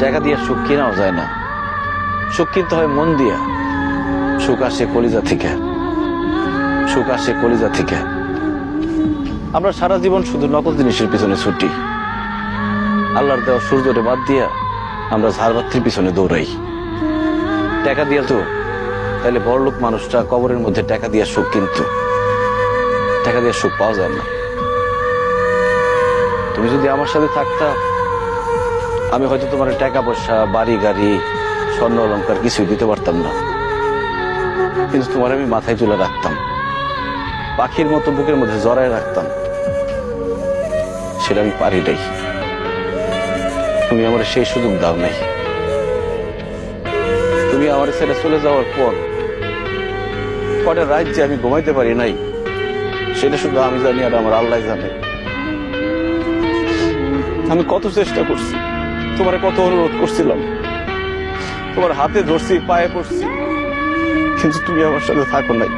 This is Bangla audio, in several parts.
টাকা দিয়ে সুখ কেনাও যায় না। সুখ কিনতে হয় মন দিয়া। সুখ আসে কলিজা থেকে। সুখ আসে কলিজা থেকে। আমরা সারা জীবন শুধু নকল জিনিসের পিছনে ছুটি। আল্লাহর দেওয়া সূর্যরে বাদ দিয়া আমরা ঝাড়বাতির পিছনে দৌড়াই। টাকা দিয়া তো তাহলে বড়লোক মানুষটা কবরের মধ্যে টাকা দিয়া সুখ কিন্তু। টাকা দিয়ে সুখ পাওয়া যায় না। তুমি যদি আমার সাথে থাকতা আমি হয়তো তোমার টাকা পয়সা, বাড়ি, গাড়ি, স্বর্ণ অলঙ্কার কিছুই দিতে পারতাম না। কিন্তু তোমার আমি মাথায় তুলে রাখতাম। পাখির মতো বুকের মধ্যে জড়ায় রাখতাম। সেটা আমি পারি নাই। তুমি আমার সেই সুযোগ দাও নাই। তুমি আমার ছেড়ে চলে যাওয়ার পর, কটা রাত যে আমি ঘুমাইতে পারি নাই, সেটা শুধু আমি জানি আর আমার আল্লাহ জানে। আমি কত চেষ্টা করছি। তোমার কত অনুরোধ করছিলাম? তোমার হাতে ধরছি, পায়ে পড়ছি। কিন্তু তুমি আমার সাথে থাকো নাই।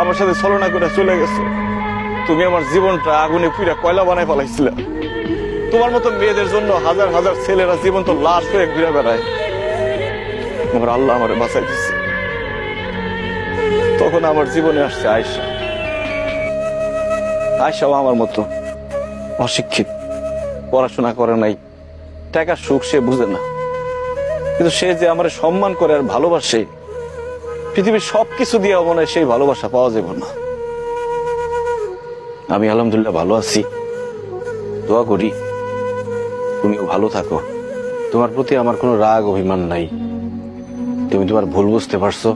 আমার সাথে ছলনা করে চলে গেছো। তুমি আমার জীবনটা আগুনে পুরা কয়লা বানায় ফেলাইছিলে। তোমার মতো মেয়েদের জন্য হাজার হাজার ছেলেরা জীবন তো লাশ হয়ে ঘুরে বেড়ায়। আমার আল্লাহ আমার বাঁচাই দিচ্ছে তখন আমার জীবনে আসছে আয়সা আয়সাও আমার মতো অশিক্ষিত, পড়াশোনা করে নাই। টাকা সুখ সে বুঝে না। কিন্তু সে যে আমার সম্মান করে আর ভালোবাসে, পৃথিবীর সবকিছু দিয়ে মনে সেই ভালোবাসা পাওয়া যাবে না। আমি আলহামদুলিল্লাহ ভালো আছি। দোয়া করি, তুমিও ভালো থাকো। তোমার প্রতি আমার কোনো রাগ, অভিমান নাই। তুমি তোমার ভুল বুঝতে পারছ।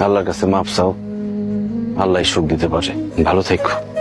আল্লাহর কাছে মাপ চাও। আল্লাহ সুখ দিতে পারে। ভালো থেকো।